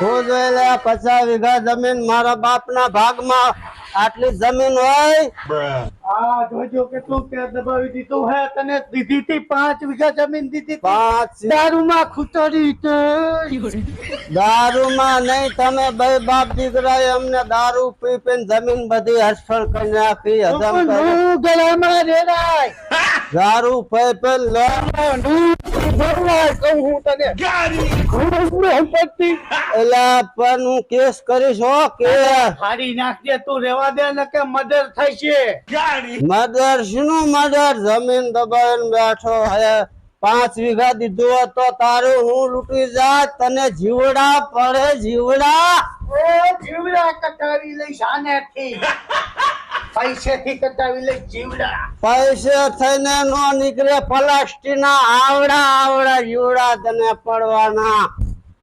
હું જોઈ પચાસ વીઘા જમીન મારા બાપના ભાગમાં આટલી જમીન હોય? આ જોજો કેટલું પેર દબાવી દીધું હે તને દીધી હતી પાંચ વીઘા જમીન દીધી પાંચ દારૂમાં નહીં તમે બે બાપ દીકરા અમને દારૂ પી પીને જમીન બધી હસફળ કરી નાખી. હજમ ગળામાં રેડાય. દારૂ પી પીને લે. હું ભરવાય કહું હું તને. હું સંપત્તિ? એલા પણ હું કેસ કરીશ હો કે ફાડી નાખજે તું રેવા દે ને કે મર્ડર થશે મર્ડર શનું મર્ડર? જમીન દબાવીને બેઠો હે. પાંચ વીઘા દીધું હોત તો તારું હું લૂંટી જાત તને જીવડા પડે જીવડા. જીવડા કટાવી લઈશ આનેથી. પૈસેથી કટાવી લઈશ જીવડા. પૈસે થઈને નો નીકળે પ્લાસ્ટિક ના આવડા આવડા જીવડા તને પડવાના.